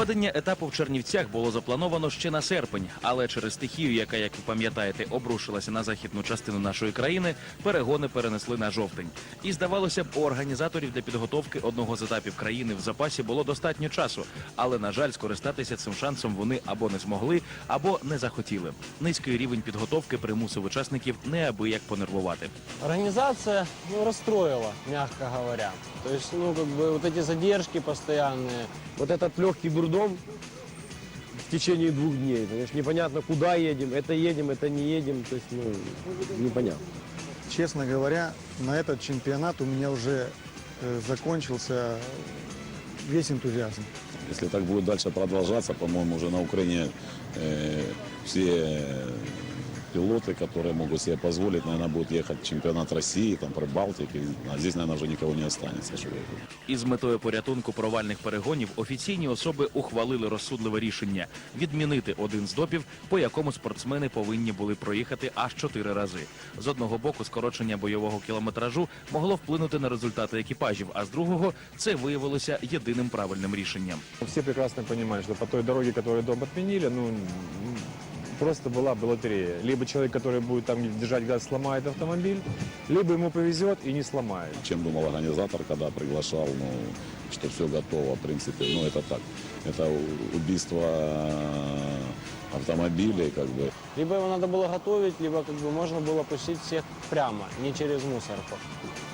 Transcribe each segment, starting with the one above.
Проведення етапу в Чернівцях було заплановано ще на серпень, але через стихію, яка, як ви пам'ятаєте, обрушилася на західну частину нашої країни, перегони перенесли на жовтень. І здавалося б, у організаторів для підготовки одного з етапів країни в запасі було достатньо часу, але на жаль, скористатися цим шансом вони або не змогли, або не захотіли. Низький рівень підготовки примусив учасників неабияк понервувати. Организация ну, расстроила, мягко говоря. То есть, ну, как бы вот эти задержки постоянные. Вот этот легкий дурдом в течение двух дней. Понимаешь, непонятно, куда едем, это едем, это не едем. То есть, ну, непонятно. Честно говоря, на этот чемпионат у меня уже э, закончился весь энтузиазм. Если так будет дальше продолжаться, по-моему, уже на Украине э, все пилоты, которые могут себе позволить, наверное, будут ехать в чемпионат России, там, Прибалтики. А здесь, наверное, уже никого не останется. чтобы- Із метою порятунку провальних перегонів офіційні особи ухвалили розсудливе рішення відмінити один з допів, по якому спортсмени повинні були проїхати аж чотири рази. З одного боку, скорочення бойового кілометражу могло вплинути на результати екіпажів, а з другого це виявилося єдиним правильним рішенням. Все прекрасно понимают, что по той дороге, которую дом отменили, ну, м, просто была бы лотерея. Либо человек, который будет там держать газ, сломает автомобиль, либо ему повезет и не сломает. Чем думал организатор, когда приглашал, ну, что все готово, в принципе, ну, это так. Это убийство э, автомобилей, как бы. Либо его надо было готовить, либо как бы можно было пустить всех прямо, не через мусорку.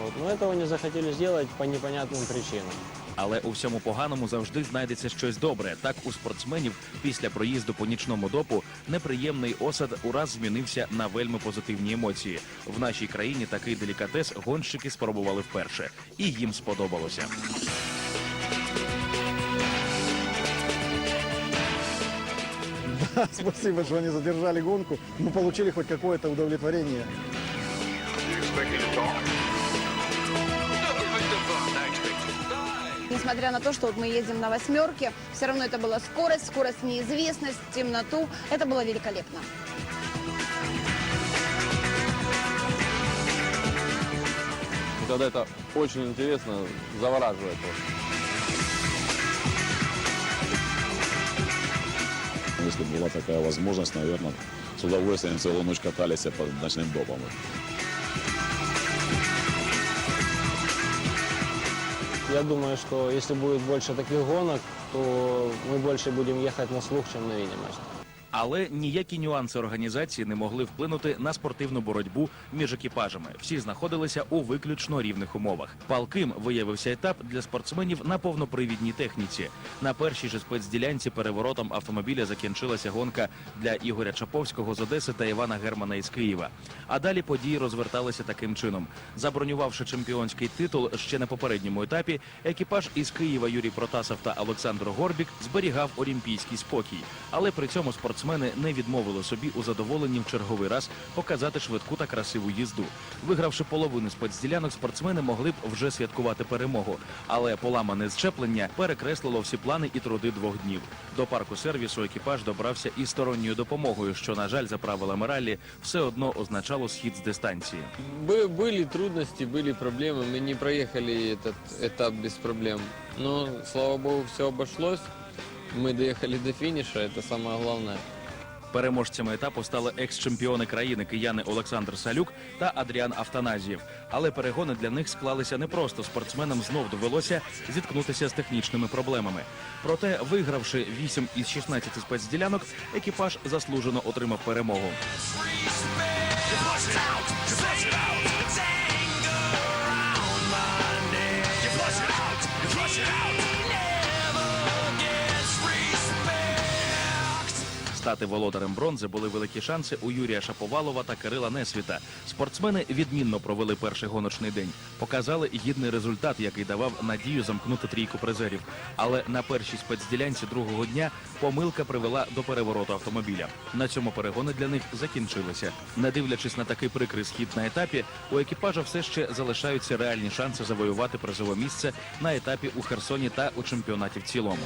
Вот. Но этого не захотели сделать по непонятным причинам. Але у всьому поганому завжди знайдеться щось добре. Так у спортсменів після проїзду по нічному допу неприємний осад ураз змінився на вельми позитивні емоції. В нашій країні такий делікатес гонщики спробували вперше, і їм сподобалося. Спасибо, что они задержали гонку. Мы получили хоть какое-то удовлетворение. Несмотря на то, что вот мы едем на восьмерке, все равно это была скорость, скорость неизвестность, темноту. Это было великолепно. Когда это очень интересно, завораживает. Если бы была такая возможность, наверное, с удовольствием целую ночь катались по ночным допам. Я думаю, что если будет больше таких гонок, то мы больше будем ехать на слух, чем на видимость. Але ніякі нюанси організації не могли вплинути на спортивну боротьбу між екіпажами. Всі знаходилися у виключно рівних умовах. Палким виявився етап для спортсменів на повнопривідній техніці. На першій же спецділянці переворотом автомобіля закінчилася гонка для Ігоря Чаповського з Одеси та Івана Германа із Києва. А далі події розверталися таким чином. Забронювавши чемпіонський титул ще на попередньому етапі, екіпаж із Києва Юрій Протасов та Олександр Горбік зберігав олімпійський спокій. Але при цьому спортсмени не відмовили собі у задоволенні в черговий раз показати швидку та красиву їзду. Вигравши половину спецділянок, спортсмени могли б вже святкувати перемогу. Але поламане зчеплення перекреслило всі плани і труди двох днів. До парку сервісу екіпаж добрався із сторонньою допомогою, що, на жаль, за правилами раллі, все одно означало схід з дистанції. Бы- Были трудности, были проблемы. Мы не проехали этот этап без проблем. Но, слава богу, все обошлось. Мы доехали до финиша, это самое главное. Переможцями етапу стали екс-чемпіони країни кияни Олександр Салюк та Адріан Автаназієв. Але перегони для них склалися непросто. Спортсменам знов довелося зіткнутися з технічними проблемами. Проте, вигравши 8 із 16 спецділянок, екіпаж заслужено отримав перемогу. Стати володарем бронзи були великі шанси у Юрія Шаповалова та Кирила Несвіта. Спортсмени відмінно провели перший гоночний день, показали гідний результат, який давав надію замкнути трійку призерів. Але на першій спецділянці другого дня помилка привела до перевороту автомобіля. На цьому перегони для них закінчилися. Не дивлячись на такий прикрий схід на етапі, у екіпажа все ще залишаються реальні шанси завоювати призове місце на етапі у Херсоні та у чемпіонаті в цілому.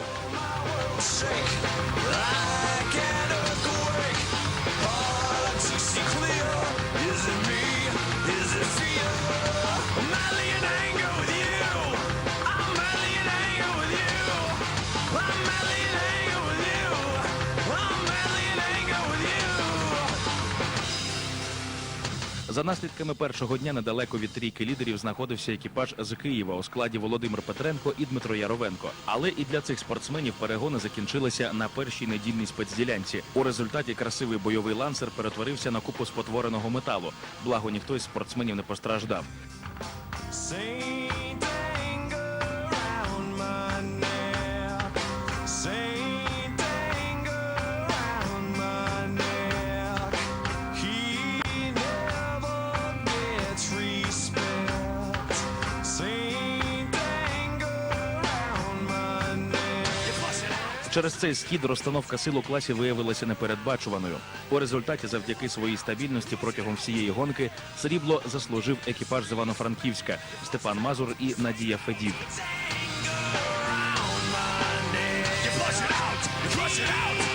За наслідками першого дня недалеко від трійки лідерів знаходився екіпаж з Києва у складі Володимир Петренко і Дмитро Яровенко. Але і для цих спортсменів перегони закінчилися на першій недільній спецділянці. У результаті красивий бойовий лансер перетворився на купу спотвореного металу. Благо ніхто із спортсменів не постраждав. Через цей схід розстановка сил у класі виявилася непередбачуваною. У результаті, завдяки своїй стабільності протягом всієї гонки, срібло заслужив екіпаж з Івано-Франківська Степан Мазур і Надія Федів. Gets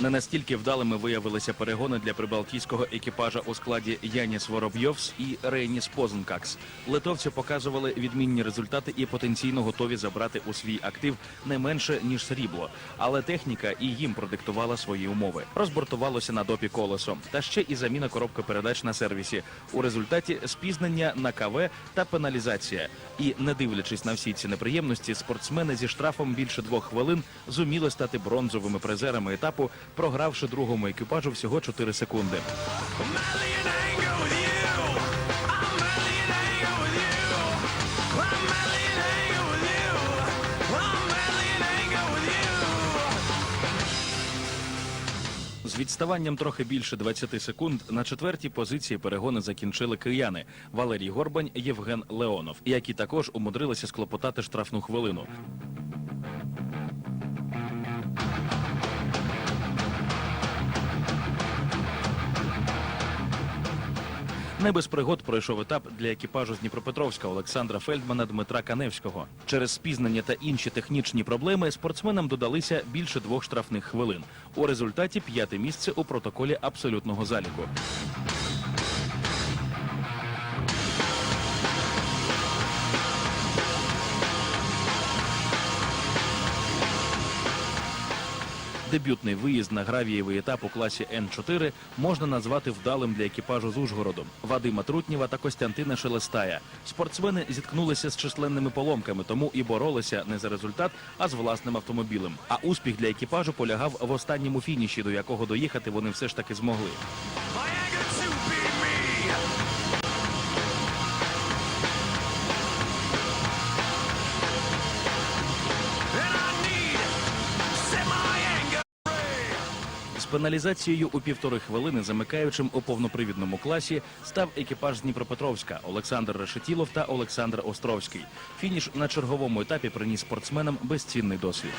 Не настільки вдалими виявилися перегони для прибалтійського екіпажа у складі Яніс Воробйовс і Рейніс Позенкакс. Литовці показували відмінні результати і потенційно готові забрати у свій актив не менше ніж срібло. Але техніка і їм продиктувала свої умови. Розбортувалося на допі колесо, та ще і заміна коробки передач на сервісі. У результаті спізнення на КВ та пеналізація. І не дивлячись на всі ці неприємності, спортсмени зі штрафом більше двох хвилин зуміли стати бронзовими призерами етапу, програвши другому екіпажу всього 4 секунди. З відставанням трохи більше 20 секунд на четвертій позиції перегони закінчили кияни Валерій Горбань, Євген Леонов, які також умудрилися склопотати штрафну хвилину. Не без пригод пройшов етап для екіпажу з Дніпропетровська Олександра Фельдмана Дмитра Каневського. Через спізнення та інші технічні проблеми спортсменам додалися більше двох штрафних хвилин. У результаті п'яте місце у протоколі абсолютного заліку. Дебютний виїзд на гравієвий етап у класі Н4 можна назвати вдалим для екіпажу з Ужгородом Вадима Трутнєва та Костянтина Шелестая. Спортсмени зіткнулися з численними поломками, тому і боролися не за результат, а з власним автомобілем. А успіх для екіпажу полягав в останньому фініші, до якого доїхати вони все ж таки змогли. Пеналізацією у півтори хвилини замикаючим у повнопривідному класі став екіпаж з Дніпропетровська Олександр Решетілов та Олександр Островський. Фініш на черговому етапі приніс спортсменам безцінний досвід.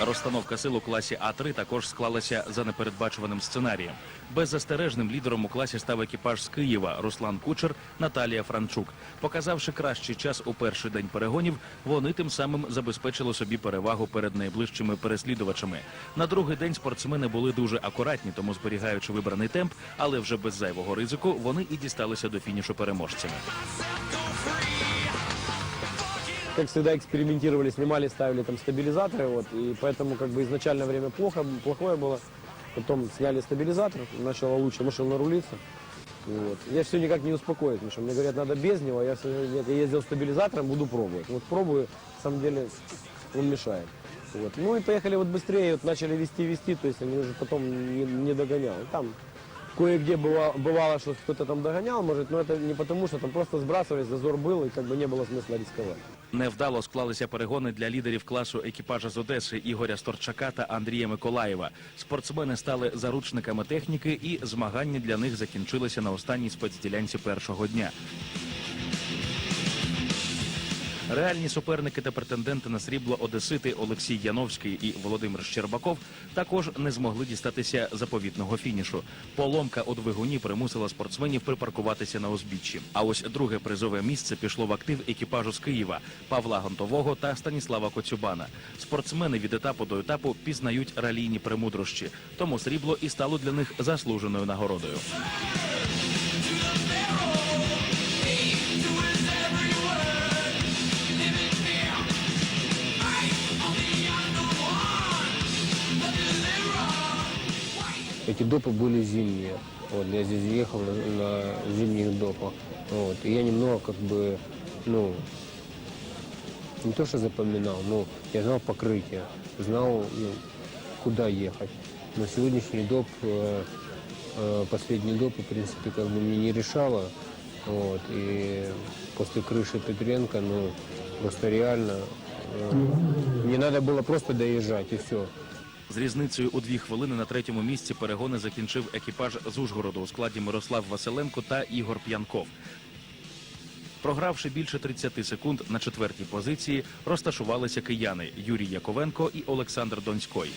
Розстановка сил у класі А3 також склалася за непередбачуваним сценарієм. Беззастережним лідером у класі став екіпаж з Києва Руслан Кучер, Наталія Франчук. Показавши кращий час у перший день перегонів, вони тим самим забезпечили собі перевагу перед найближчими переслідувачами. На другий день спортсмени були дуже акуратні, тому зберігаючи вибраний темп, але вже без зайвого ризику, вони і дісталися до фінішу переможцями. Как всегда экспериментировали, снимали, ставили там стабилизаторы, вот, и поэтому как бы изначально время плохо, плохое было. Потом сняли стабилизатор, начало лучше машина рулиться. Вот. Я все никак не успокоюсь, потому что мне говорят, надо без него, я, говорю, нет, я ездил стабилизатором, буду пробовать. Вот пробую, на самом деле он мешает. Вот. Ну и поехали вот быстрее, вот начали вести-вести, то есть они уже потом не, не догонял. Там кое-где бывало, бывало, что кто-то там догонял, может, но это не потому, что там просто сбрасывались, зазор был, и как бы не было смысла рисковать. Невдало склалися перегони для лідерів класу екіпажа з Одеси Ігоря Сторчака та Андрія Миколаєва. Спортсмени стали заручниками техніки, і змагання для них закінчилися на останній спецділянці першого дня. Реальні суперники та претенденти на срібло Одесити Олексій Яновський і Володимир Щербаков також не змогли дістатися заповітного фінішу. Поломка у двигуні примусила спортсменів припаркуватися на узбіччі. А ось друге призове місце пішло в актив екіпажу з Києва Павла Гонтового та Станіслава Коцюбана. Спортсмени від етапу до етапу пізнають ралійні премудрощі, тому срібло і стало для них заслуженою нагородою. Эти допы были зимние. Вот, я здесь ехал на, на зимних допах. Вот, и я немного как бы, ну, не то что запоминал, но я знал покрытие, знал, ну, куда ехать. Но сегодняшний доп, э, э, последний доп, в принципе, как бы мне не решало. Вот, и после крыши Петренко, ну, просто реально, э, мне надо было просто доезжать, и все. З різницею у дві хвилини на третьому місці перегони закінчив екіпаж з Ужгороду у складі Мирослав Василенко та Ігор П'янков. Програвши більше 30 секунд на четвертій позиції, розташувалися кияни Юрій Яковенко і Олександр Донськой.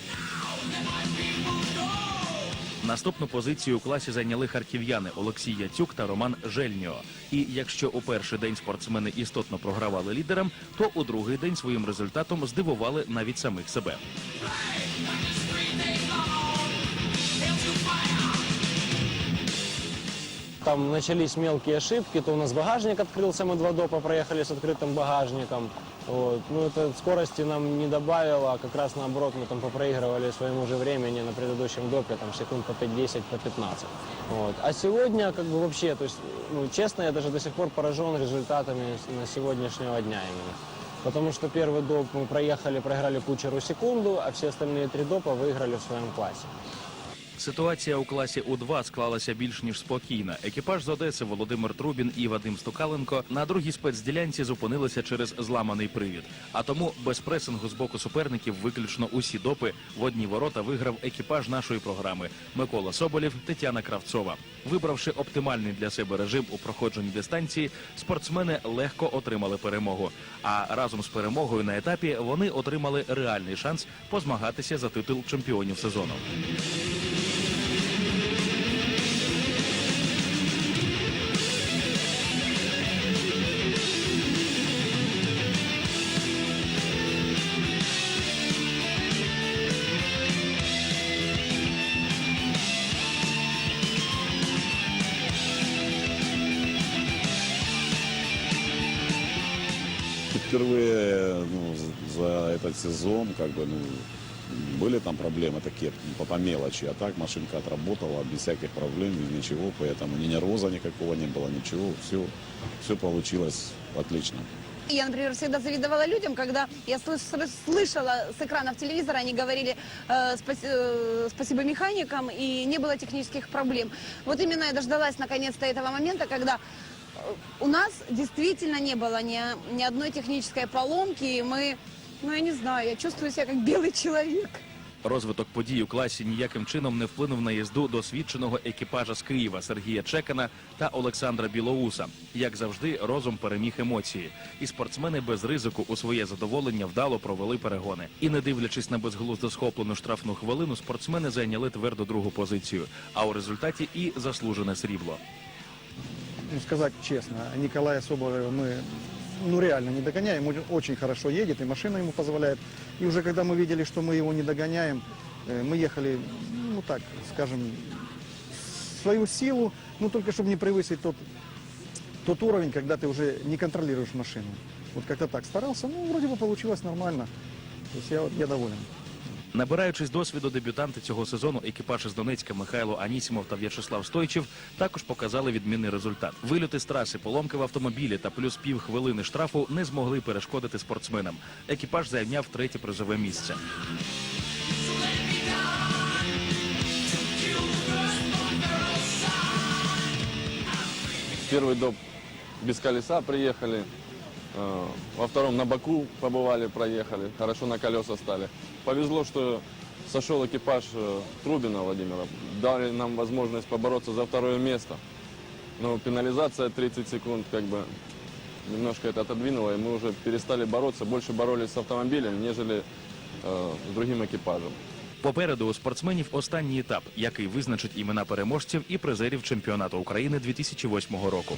Наступну позицію у класі зайняли харків'яни Олексій Яцюк та Роман Жельніо. І якщо у перший день спортсмени істотно програвали лідерам, то у другий день своїм результатом здивували навіть самих себе. Там начались мелкие ошибки, то у нас багажник открылся, мы два допа проехали с открытым багажником. Вот. Ну, это скорости нам не добавило, а как раз наоборот мы там попроигрывали своему же времени на предыдущем допе, там секунд по 5-10, по 15. Вот. А сегодня как бы вообще, то есть, ну, честно, я даже до сих пор поражен результатами с- на сегодняшнего дня именно. Потому что первый доп мы проехали, проиграли кучеру секунду, а все остальные три допа выиграли в своем классе. Ситуація у класі У-2 склалася більш ніж спокійна. Екіпаж з Одеси Володимир Трубін і Вадим Стукаленко на другій спецділянці зупинилися через зламаний привід. А тому без пресингу з боку суперників виключно усі допи в одні ворота виграв екіпаж нашої програми Микола Соболєв, Тетяна Кравцова. Вибравши оптимальний для себе режим у проходженні дистанції, спортсмени легко отримали перемогу. А разом з перемогою на етапі вони отримали реальний шанс позмагатися за титул чемпіонів сезону. Впервые ну, за этот сезон как бы, ну, были там проблемы такие по, по мелочи, а так машинка отработала без всяких проблем, без ничего, поэтому ни нервоза никакого не было, ничего, все, все получилось отлично. Я, например, всегда завидовала людям, когда я слыш- слыш- слышала с экранов телевизора, они говорили э, спаси- э, спасибо механикам, и не было технических проблем. Вот именно я дождалась наконец-то этого момента, когда у нас действительно не было ни, ни одной технической поломки, и мы, ну я не знаю, я чувствую себя как белый человек. Розвиток подій у класі ніяким чином не вплинув на їзду досвідченого екіпажа з Києва Сергія Чекана та Олександра Білоуса. Як завжди, розум переміг емоції, і спортсмени без ризику у своє задоволення вдало провели перегони. І не дивлячись на безглуздо схоплену штрафну хвилину, спортсмени зайняли твердо другу позицію. А у результаті і заслужене срібло. Ну, сказать честно, Николая Соболева мы ну, реально не догоняем. Он очень хорошо едет, и машина ему позволяет. И уже когда мы видели, что мы его не догоняем, э, мы ехали, ну так, скажем, свою силу, ну только чтобы не превысить тот, тот уровень, когда ты уже не контролируешь машину. Вот как-то так старался, ну вроде бы получилось нормально. То есть я, я доволен. Набираючись досвіду дебютанти цього сезону, екіпаж із Донецька Михайло Анісімов та В'ячеслав Стойчев також показали відмінний результат. Вильоти з траси, поломки в автомобілі та плюс пів хвилини штрафу не змогли перешкодити спортсменам. Екіпаж зайняв третє призове місце. Первый доп без колеса приехали. Э, Во втором на боку побывали, проехали. Хорошо на колеса стали. Повезло, что сошел экипаж э, Трубина Владимира. Дали нам возможность побороться за второе место. Но пенализация 30 секунд как бы немножко это отодвинуло, и мы уже перестали бороться. Больше боролись с автомобилем, нежели э, с другим экипажем. Попереду у спортсменів останній етап, який визначить імена переможців і призерів чемпіонату України 2008 року.